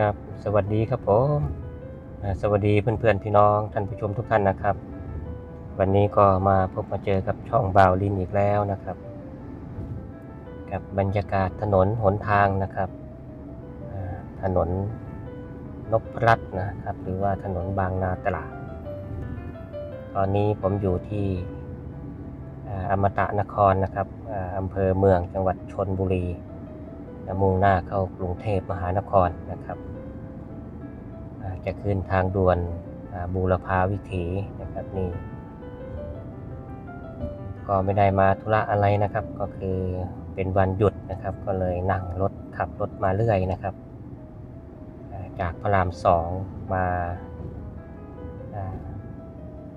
ครับสวัสดีครับผมสวัสดีเพื่อนๆพี่น้องท่านผู้ชมทุกท่านนะครับ วันนี้ก็มาพบมาเจอกับช่องบาวลินอีกแล้วนะครับกับบรรยากาศถนนหนทางนะครับถนนนพรัตน์นะครับหรือว่าถนนบางนาตราด ตอนนี้ผมอยู่ที่อาอมตะนครนะครับอำเภอเมืองจังหวัดชนบุรี และมุ่งหน้าเข้ากรุงเทพมหานครนะครับ จะขึ้นทางด่วนบูรพาวิถีนะครับนี่ก็ไม่ได้มาธุระอะไรนะครับ ก็คือเป็นวันหยุดนะครับ ก็เลยนั่งรถขับรถมาเรื่อยนะครับ จากพระรามสองมา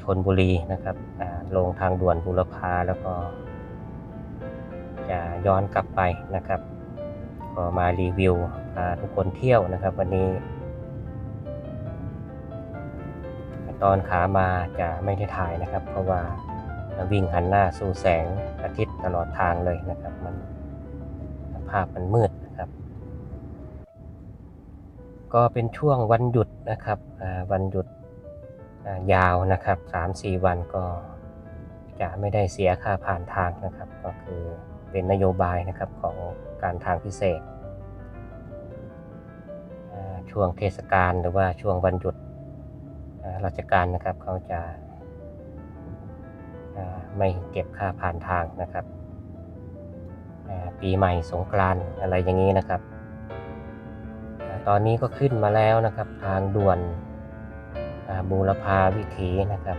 ชนบุรีนะครับลงทางด่วนบูรพาแล้วก็จะย้อนกลับไปนะครับ ก็มารีวิวพาทุกคนเที่ยวนะครับ วันนี้ ตอนขามาจะไม่ได้ถ่ายนะครับ เพราะว่าวิ่งหันหน้าสู่แสงอาทิตย์ตลอดทางเลยนะครับ มันภาพมันมืดนะครับ ก็เป็นช่วงวันหยุดนะครับวันหยุดยาวนะครับ3-4 วันก็จะไม่ได้เสียค่าผ่านทางนะครับ ก็คือ เป็นนโยบายนะครับของการทางพิเศษอ่าช่วงเทศกาลหรือว่าช่วงวันหยุดอ่าราชการนะครับเขาจะอ่าไม่เก็บค่าผ่านทางนะครับอ่าปีใหม่สงกรานต์อะไรอย่างนี้นะครับอ่าตอนนี้ก็ขึ้นมาแล้วนะครับทางด่วนอ่าบูรพาวิถีนะครับ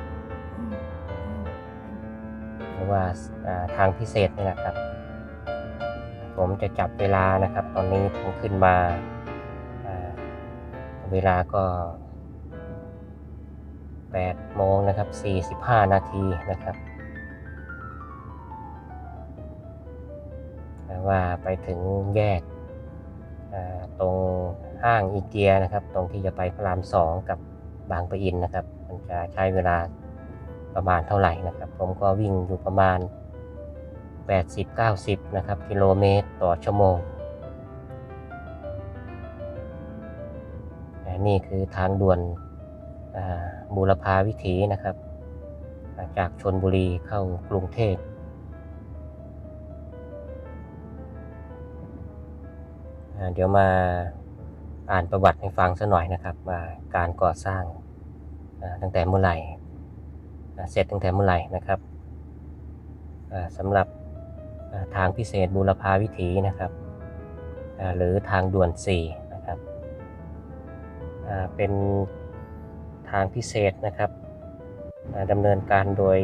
หรือว่าอ่าทางพิเศษนี่นะครับ ผมจะจับเวลานะครับ ตอนนี้ผมขึ้นมา เวลาก็8โมงนะครับ45 นาทีนะครับ ว่าไปถึงแยกอ่ตรงห้างอีเกียนะครับ ตรงที่จะไปพระรามสองกับบางปะอินนะครับ มันจะใช้เวลาประมาณเท่าไหร่นะครับ ผมก็วิ่งอยู่ประมาณ 80-90 นะครับ กิโลเมตรต่อชั่วโมง นี่คือทางด่วนบูรพาวิถีนะครับ จากชนบุรีเข้ากรุงเทพเดี๋ยวมาอ่านประวัติให้ฟังสักหน่อยนะครับว่าการก่อสร้างตั้งแต่เมื่อไหร่เสร็จตั้งแต่เมื่อไหร่นะครับสำหรับ ทางพิเศษบูรพาวิถีนะครับ หรือทางด่วน4นะครับเป็นทางพิเศษนะครับดำเนินการโดย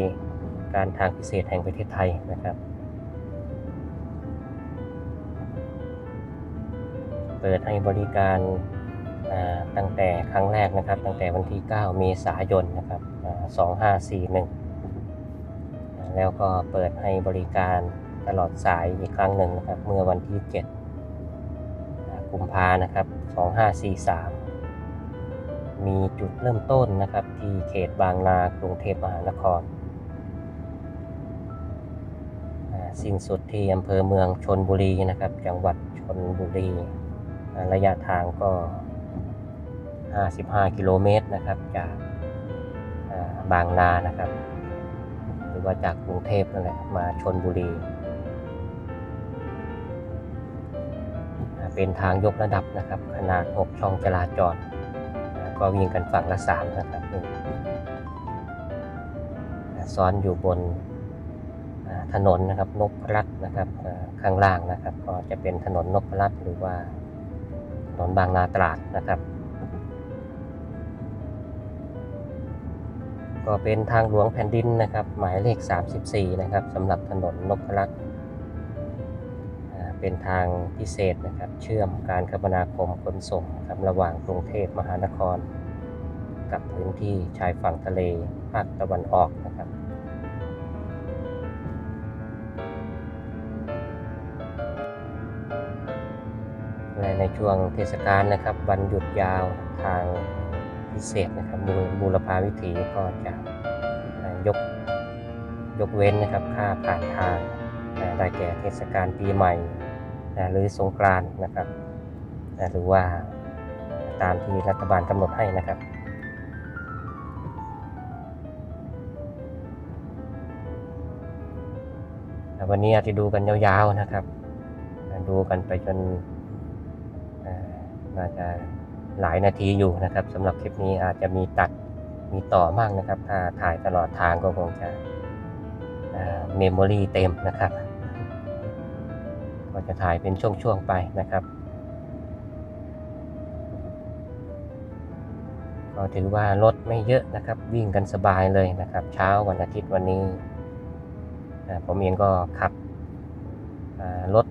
การทางพิเศษแห่งประเทศไทยนะครับ เปิดให้บริการตั้งแต่ครั้งแรกนะครับ ตั้งแต่วันที่ 9 เมษายนนะครับอ่า2541 แล้วก็เปิดให้บริการ ตลอดสายอีกครั้งหนึ่งนะครับ เมื่อวันที่ 7 กุมภานะครับ 2543 มีจุดเริ่มต้นนะครับที่เขตบางนากรุงเทพมหานคร สิ้นสุดที่อำเภอเมืองชนบุรีนะครับ จังหวัดชนบุรี ระยะทางก็ 55 กิโลเมตรนะครับจากบางนานะครับ หรือว่าจากกรุงเทพนั่นแหละมาชนบุรี เป็นทางยกระดับนะครับ ขนาด 6 ช่องจราจรอ่าก็วิ่งกันฝั่งละสามนะครับซ้อนอยู่บนถนนนะครับนพรัตน์นะครับข้างล่างนะครับ ก็จะเป็นถนนนพรัตน์หรือว่าถนนบางนาตราดนะครับ ก็เป็นทางหลวงแผ่นดินนะครับ หมายเลข 34 นะครับสำหรับถนนนพรัตน์อ่า เป็นทางพิเศษนะครับ เชื่อมการคมนาคมขนส่งครับระหว่างกรุงเทพมหานคร กับพื้นที่ชายฝั่งทะเลภาคตะวันออกนะครับและในช่วงเทศกาลนะครับวันหยุดยาวทางพิเศษนะครับบูรพาวิถีก็จะยกยกเว้นนะครับค่าผ่านทางได้แก่เทศกาลปีใหม่ หรือสงกรานต์นะครับหรือว่าตามที่รัฐบาลกำหนดให้นะครับวันนี้อาจจะดูกันยาวๆนะครับ ดูกันไปจนเอ่อน่าจะหลายนาทีอยู่นะครับสำหรับคลิปนี้อาจจะมีตัดมีต่อมากนะครับ ถ้าถ่ายตลอดทางก็คงจะเมมโมรีเต็มนะครับ ก็จะถ่ายเป็นช่วงๆไปนะครับ ก็ถือว่ารถไม่เยอะนะครับ วิ่งกันสบายเลยนะครับ เช้าวันอาทิตย์วันนี้ผมเองก็ขับรถ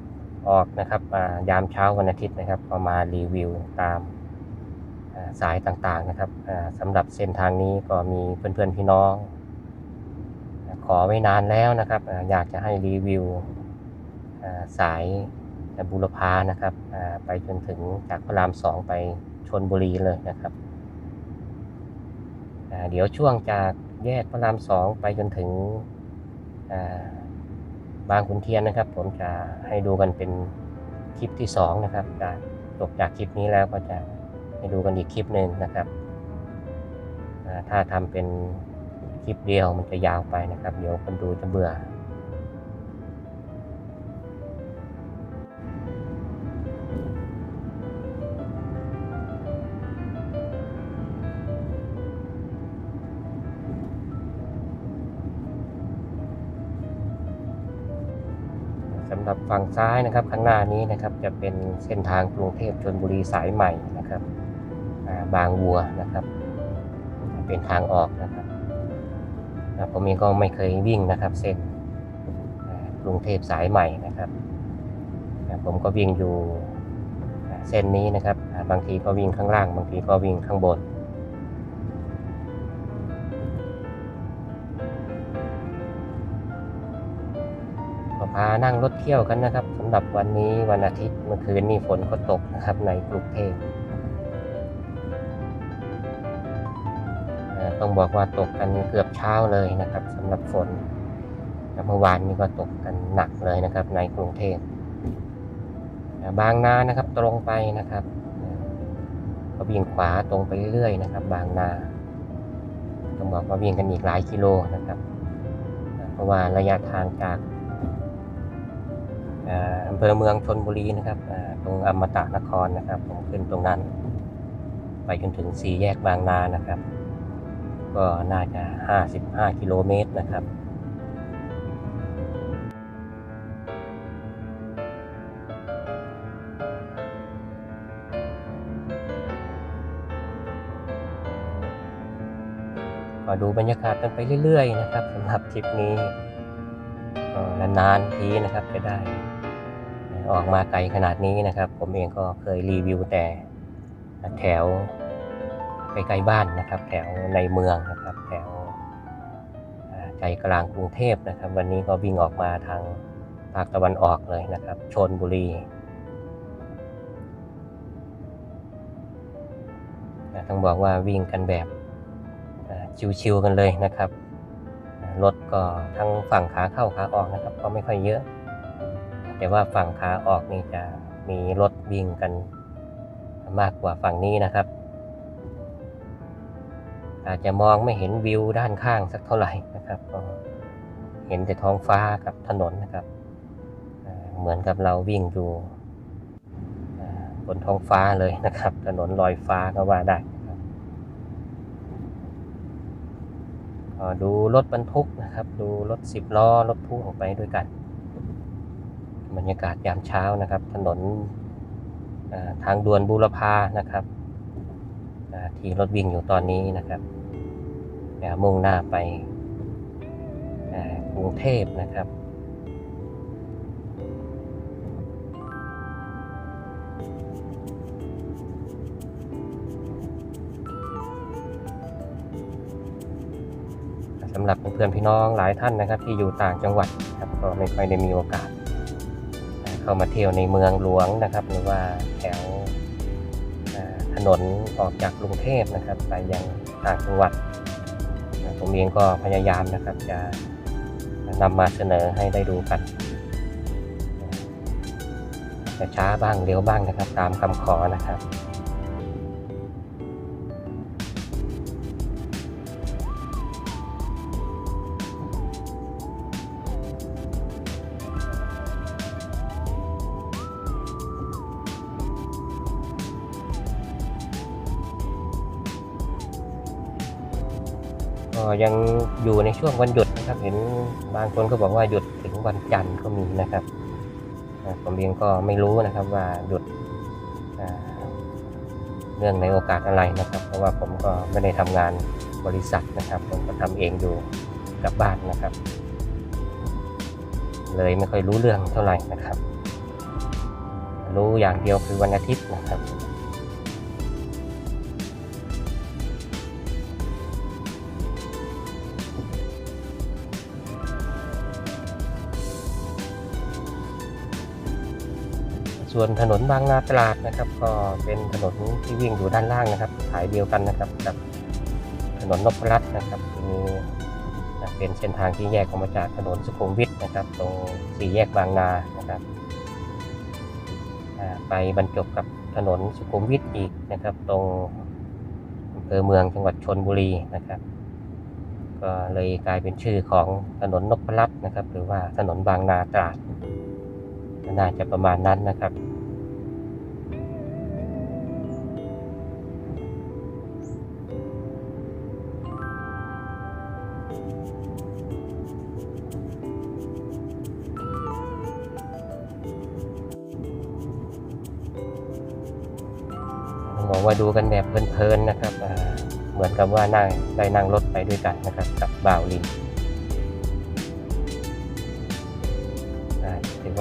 ออกนะครับยามเช้าวันอาทิตย์นะครับก็มารีวิวตามสายต่างๆนะครับสำหรับเส้นทางนี้ก็มีเพื่อนๆพี่น้อง ขอไว้นานแล้วนะครับอยากจะให้รีวิว สายบุรพานะครับไปจนถึงจากพระรามสองไปชนบุรีเลยนะครับ เดี๋ยวช่วงจากแยกพระรามสองไปจนถึงบางขุนเทียนนะครับ ผมจะให้ดูกันเป็นคลิปที่สองนะครับจะจบจากคลิปนี้แล้วก็จะให้ดูกันอีกคลิปหนึ่งนะครับ ถ้าทำเป็นคลิปเดียวมันจะยาวไปนะครับ เดี๋ยวคนดูจะเบื่อำหรับฝั่งซ้ายนะครับ ข้างหน้านี้นะครับจะเป็นเส้นทางกรุงเทพชลบุรีสายใหม่นะครับบางวัวนะครับ เป็นทางออกนะครับผมเองก็ไม่เคยวิ่งนะครับ เส้นกรุงเทพสายใหม่นะครับผมก็วิ่งอยู่เส้นนี้นะครับ บางทีก็วิ่งข้างล่าง บางทีก็วิ่งข้างบนานั่งรถเที่ยวกันนะครับสำหรับวันนี้วันอาทิตย์เมื่อคืนนี่ฝนก็ตกนะครับในกรุงเทพต้องบอกว่าตกกันเกือบเช้าเลยนะครับสำหรับฝนเมื่อวานนี้ก็ตกกันหนักเลยนะครับ ในกรุงเทพบางนานะครับตรงไปนะครับก็วิ่งขวาตรงไปเรื่อยๆนะครับ บางนาต้องบอกว่าวิ่งกันอีกหลายกิโลนะครับ เพราะว่าระยะทางจาก อำเภอเมืองชนบุรีนะครับตรงอมตะนครนะครับ ผมขึ้นตรงนั้น ไปจนถึงสี่แยกบางนานะครับ ก็น่าจะ 55 กิโลเมตรนะครับก็ดูบรรยากาศกันไปเรื่อยๆนะครับสำหรับทริปนี้นานๆทีนะครับจะได้ ออกมาไกลขนาดนี้นะครับ ผมเองก็เคยรีวิวแต่แถวใกล้ๆบ้านนะครับ แถวในเมืองนะครับแถวใจกลางกรุงเทพนะครับ วันนี้ก็วิ่งออกมาทางภาคตะวันออกเลยนะครับชนบุรีต้องบอกว่าวิ่งกันแบบชิวๆกันเลยนะครับรถก็ทั้งฝั่งขาเข้าขาออกนะครับ ก็ไม่ค่อยเยอะ แต่ว่าฝั่งขาออกนี่จะมีรถวิ่งกันมากกว่าฝั่งนี้นะครับ อาจจะมองไม่เห็นวิวด้านข้างสักเท่าไหร่นะครับก็เห็นแต่ท้องฟ้ากับถนนนะครับ เหมือนกับเราวิ่งอยู่บนท้องฟ้าเลยนะครับ ถนนลอยฟ้าก็ว่าได้ดูรถบรรทุกนะครับ ดูรถสิบล้อรถพ่วงไปด้วยกัน บรรยากาศยามเช้านะครับ ถนนทางด่วนบูรพานะครับที่รถวิ่งอยู่ตอนนี้นะครับมุ่งหน้าไปกรุงเทพนะครับสำหรับเพื่อนพี่น้องหลายท่านนะครับ ที่อยู่ต่างจังหวัดนะครับก็ไม่ค่อยได้มีโอกาส เข้ามาเที่ยวในเมืองหลวงนะครับ หรือว่าแถวถนนออกจากกรุงเทพนะครับ ไปยังต่างจังหวัด ผมเองก็พยายามนะครับจะนำมาเสนอให้ได้ดูกันจะช้าบ้างเร็วบ้างนะครับ ตามคำขอนะครับ ก็ยังอยู่ในช่วงวันหยุดนะครับ เห็นบางคนก็บอกว่าหยุดถึงวันจันทร์ก็มีนะครับผมเองก็ไม่รู้นะครับว่าหยุดเนื่องในโอกาสอะไรนะครับ เพราะว่าผมก็ไม่ได้ทำงานบริษัทนะครับ ผมก็ทำเองอยู่กับบ้านนะครับ เลยไม่ค่อยรู้เรื่องเท่าไหร่นะครับ รู้อย่างเดียวคือวันอาทิตย์นะครับ ส่วนถนนบางนาตราดนะครับ ก็เป็นถนนที่วิ่งอยู่ด้านล่างนะครับ สายเดียวกันนะครับกับถนนนพรัตน์นะครับมีเป็นเส้นทางที่แยกออกมาจากถนนสุขุมวิทนะครับ ตรงสี่แยกบางนานะครับไปบรรจบกับถนนสุขุมวิทอีกนะครับ ตรงอำเภอเมืองจังหวัดชนบุรีนะครับ ก็เลยกลายเป็นชื่อของถนนนพรัตน์นะครับ หรือว่าถนนบางนาตราด น่าจะประมาณนั้นนะครับต้องบอกว่าดูกันแบบเพลินๆนะครับ เหมือนกับว่านั่งได้นั่งรถไปด้วยกันนะครับ กับบ่าวลิน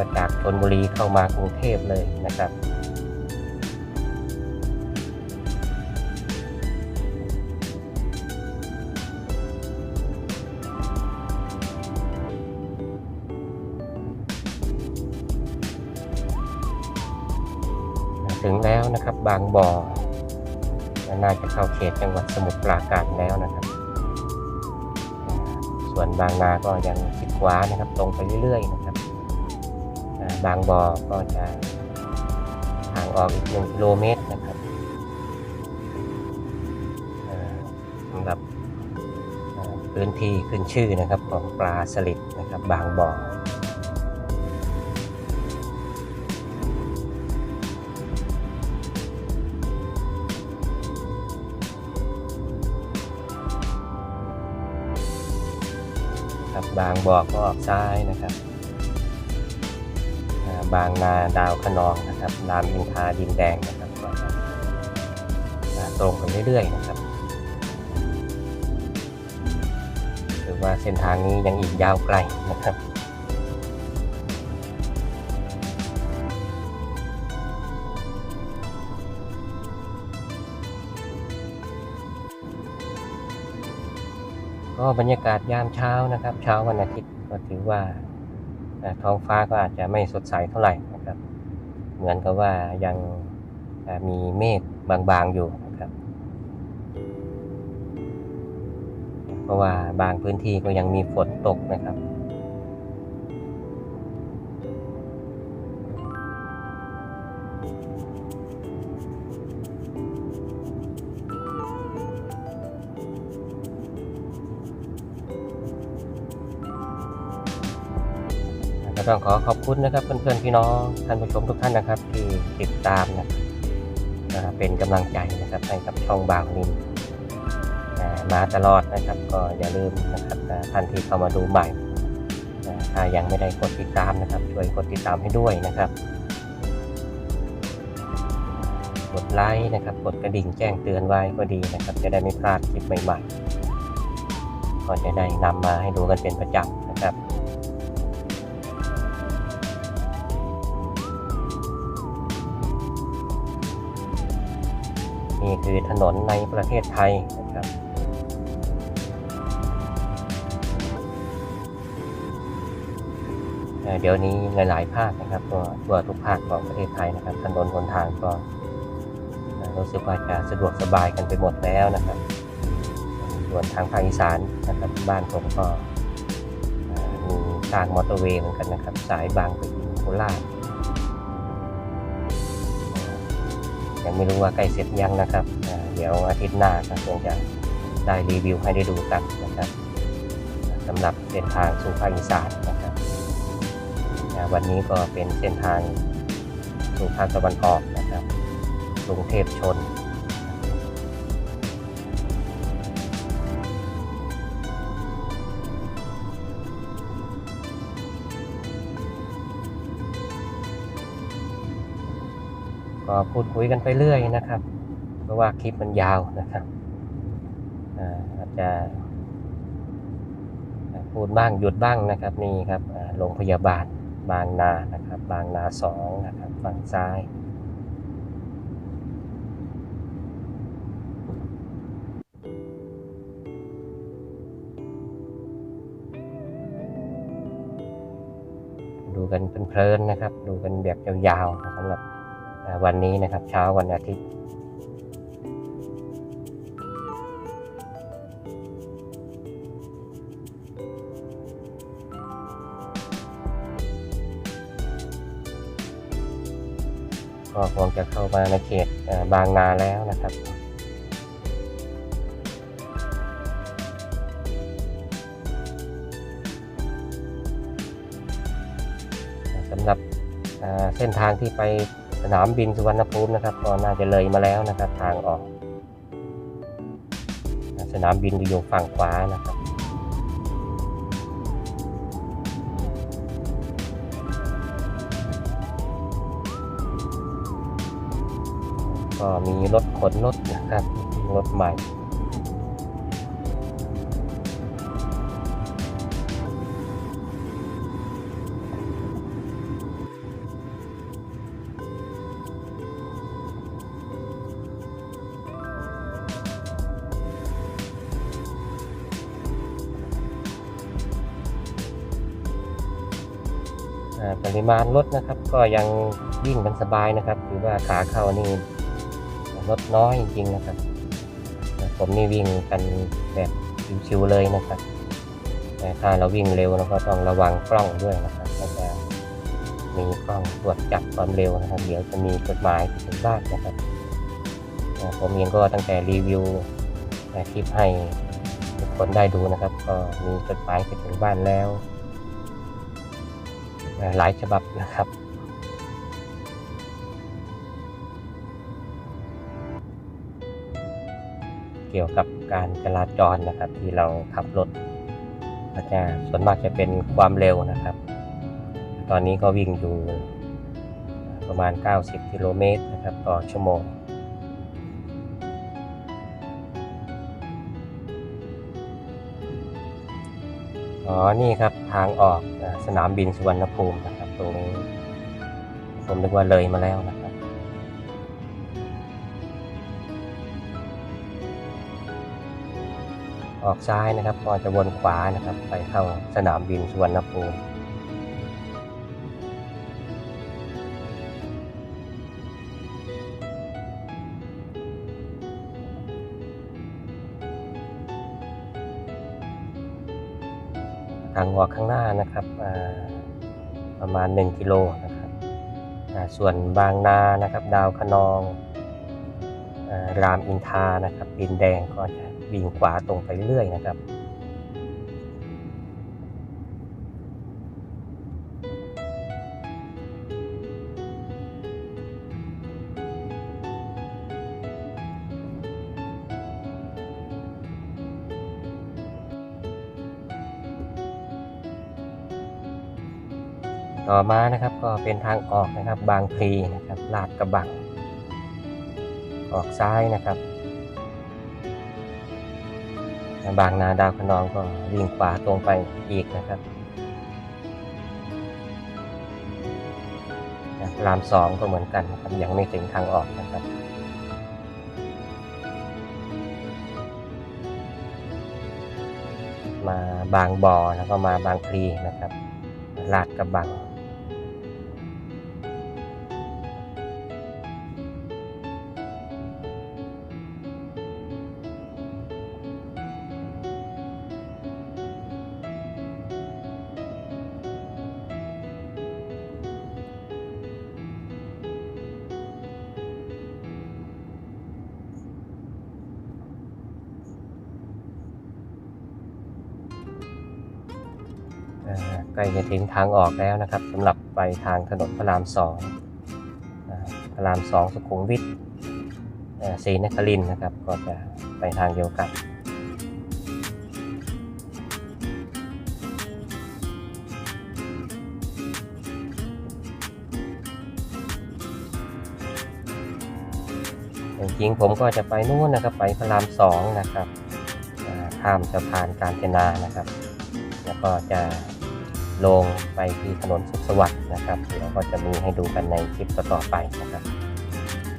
าจากชนบุรีเข้ามากรุงเทพเลยนะครับ ถึงแล้วนะครับบางบ่อน่าจะเข้าเขตจังหวัดสมุทรปราการแล้วนะครับ ส่วนบางนาก็ยังชิดขวานะครับ ตรงไปเรื่อยๆนะครับ บางบ่อก็จะห่างออกอีกหนึ่งกิโลเมตรนะครับสำหรับพื้นที่ขึ้นชื่อนะครับของปลาสลิดนะครับบางบ่อครับบางบ่อก็ออกซ้ายนะครับ บางนาดาวขนองนะครับรามอินทราดินแดงนะครับก็จะตรงไปเรื่อยๆนะครับถือว่าเส้นทางนี้ยังอีกยาวไกลนะครับก็บรรยากาศยามเช้านะครับ เช้าวันอาทิตย์ก็ถือว่า ท้องฟ้าก็อาจจะไม่สดใสเท่าไหร่นะครับ เหมือนกับว่ายังมีเมฆบางๆอยู่นะครับ เพราะว่าบางพื้นที่ก็ยังมีฝนตกนะครับ ก็ต้องขอขอบคุณนะครับ เพื่อนๆพี่น้องท่านผู้ชมทุกท่านนะครับ ที่ติดตามนะครับเป็นกำลังใจนะครับให้กับช่องบางนินมาตลอดนะครับ ก็อย่าลืมนะครับท่านที่เข้ามาดูใหม่ถ้ายังไม่ได้กดติดตามนะครับ ช่วยกดติดตามให้ด้วยนะครับ กดไลค์นะครับ กดกระดิ่งแจ้งเตือนไว้ก็ดีนะครับ จะได้ไม่พลาดคลิปใหม่ๆก็จะได้นำมาให้ดูกันเป็นประจำ นะครับนี่คือถนนในประเทศไทยนะครับเดี๋ยวนี้หลาย ๆ ภาคนะครับก็ทั่วทุกภาคของประเทศไทยนะครับ ถนนหนทางก็รู้สึกว่าจะสะดวกสบายกันไปหมดแล้วนะครับ ส่วนทางภาคอีสานนะครับบ้านผมก็มีสร้างมอเตอร์เวย์เหมือนกันนะครับ สายบางปะอินโคราช ยังไม่รู้ว่าใกล้เสร็จยังนะครับ เดี๋ยวอาทิตย์หน้าก็คงจะได้รีวิวให้ได้ดูกันนะครับสำหรับเส้นทางสู่ภาคอีสานนะครับวันนี้ก็เป็นเส้นทางสู่ภาคตะวันออกนะครับกรุงเทพชน ก็พูดคุยกันไปเรื่อยนะครับ เพราะว่าคลิปมันยาวนะครับอาจจะ พูดบ้างหยุดบ้างนะครับนี่ครับโรงพยาบาลบางนานะครับ บางนาสองนะครับฝั่งซ้ายดูกันเพลินๆนะครับ ดูกันแบบยาวๆสำหรับ วันนี้นะครับเช้าวันอาทิตย์ ก็คงจะเข้ามาในเขตบางนาแล้วนะครับสำหรับเส้นทางที่ไป สนามบินสุวรรณภูมินะครับก็น่าจะเลยมาแล้วนะครับ ทางออก สนามบินอยู่ฝั่งขวานะครับก็มีรถขนรถนะครับรถใหม่ ริมาณรถนะครับ ก็ยังวิ่งกันสบายนะครับ ถือว่าขาเข้านี่รถน้อยจริงๆนะครับ ผมนี่วิ่งกันแบบชิวๆเลยนะครับ แต่ถ้าเราวิ่งเร็วเราก็ต้องระวังกล้องด้วยนะครับก็จะมีกล้องตรวจจับความเร็วนะครับ เดี๋ยวจะมีจดหมายถึงบ้านนะครับ ผมเองก็ตั้งแต่รีวิวคลิปให้ทุกคนได้ดูนะครับ ก็มีจดหมายไปถึงบ้านแล้ว หลายฉบับนะครับ เกี่ยวกับการจราจรนะครับ ที่เราขับรถก็จะส่วนมากจะเป็นความเร็วนะครับ ตอนนี้ก็วิ่งอยู่ประมาณ 90 กิโลเมตรนะครับ ต่อชั่วโมง อ๋อ นี่ครับทางออกสนามบินสุวรรณภูมินะครับ ตรงนี้ ผมนึกว่าเลยมาแล้วนะครับ ออกซ้ายนะครับก็จะวนขวานะครับ ไปเข้าสนามบินสุวรรณภูมิางออกข้างหน้านะครับประมาณ 1 กิโลนะครับส่วนบางนานะครับดาวคะนองอรามอินทานะครับดินแดงก็จะวิ่งขวาตรงไปเรื่อยนะครับ ต่อมานะครับก็เป็นทางออกนะครับบางพลีนะครับลาดกระบัง ออกซ้ายนะครับ บางนาดาวคะนองก็วิ่งขวาตรงไปอีกนะครับรามสองก็เหมือนกันนะครับยังไม่ถึงทางออกนะครับมาบางบ่อแล้วก็มาบางพลีนะครับลาดกระบัง ใกล้จะถึงทางออกแล้วนะครับสำหรับไปทางถนนพระรามสองพระรามสองสุขุมวิทอ่าศรีนครินนะครับ ก็จะไปทางเดียวกันอจริงผมก็จะไปนู่นนะครับไปพระรามสองนะครับข้ามสะพานกาญจนานะครับ แล้วก็จะ ลงไปที่ถนนสุขสวัสดิ์นะครับเดี๋ยวก็จะมีให้ดูกันในคลิปต่อๆไปนะครับ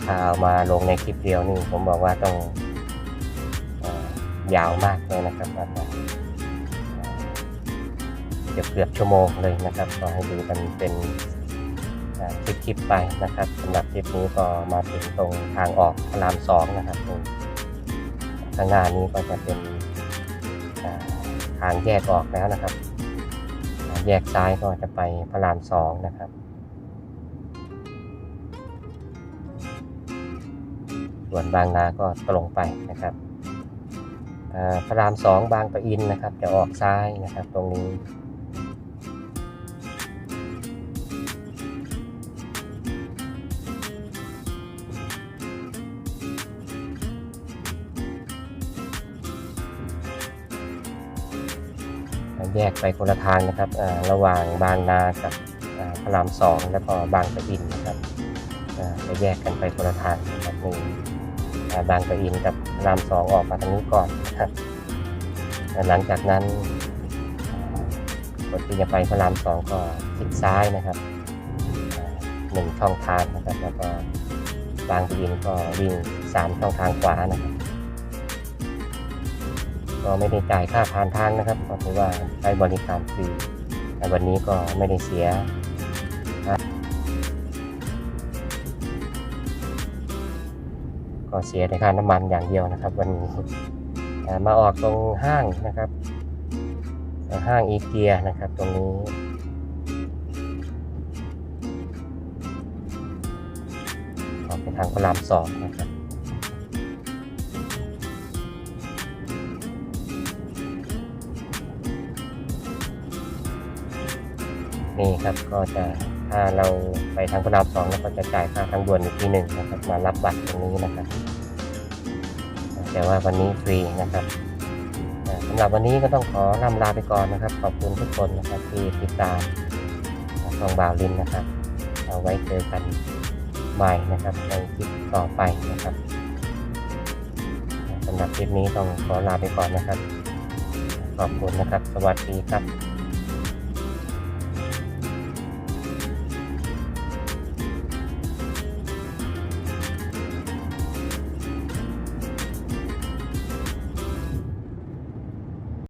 ถ้าเอามาลงในคลิปเดียวนี่ผมบอกว่าต้องยาวมากเลยนะครับอาจจะเกือบเกือบชั่วโมงเลยนะครับก็ให้ดูกันเป็นอ่าคลิปๆไปนะครับสำหรับคลิปนี้ก็มาถึงตรงทางออกพระรามสองนะครับตรงข้างหน้านี้ก็จะเป็นทางแยกออกแล้วนะครับ แยกซ้ายก็จะไปพระรามสองนะครับ ส่วนบางนาก็ตรงไปนะครับพระรามสองบางปะอินนะครับ จะออกซ้ายนะครับตรงนี้ ยกไปคนละทางนะครับระหว่างบางนากับพระรามสองแล้วก็บางปะอินนะครับจะแยกกันไปคนละทางนะครับนี่บางปะอินกับพระรามสองออกมาทางนี้ก่อนครับหลังจากนั้นคนที่จะไปพระรามสองก็ทิศซ้ายนะครับหนึ่งช่องทางนะครับแล้วก็บางปะอินก็วิ่งสามช่องทางขวานะครับ ก็ไม่ได้จ่ายค่าผ่านทางนะครับก็ถือว่าใช้บริการฟรีแต่วันนี้ก็ไม่ได้เสียก็เสียในค่าน้ำมันอย่างเดียวนะครับ วันนี้อ่มาออกตรงห้างนะครับ ห้างอีเกียนะครับ ตรงนี้ออกไปทางพระรามสองนะครับ นี่ครับก็จะถ้าเราไปทางพระรามสองแล้วก็จะจ่ายค่าทางด่วนอีกทีหนึ่งนะครับมารับบัตรตรงนี้นะครับ แต่ว่าวันนี้ฟรีนะครับสำหรับวันนี้ก็ต้องขอลำลาไปก่อนนะครับ ขอบคุณทุกคนนะครับที่ติดตามช่องบ่าวลินนะครับ เอาไว้เจอกันใหม่นะครับในคลิปต่อไปนะครับสำหรับคลิปนี้ต้องขอลาไปก่อนนะครับ ขอบคุณนะครับ สวัสดีครับ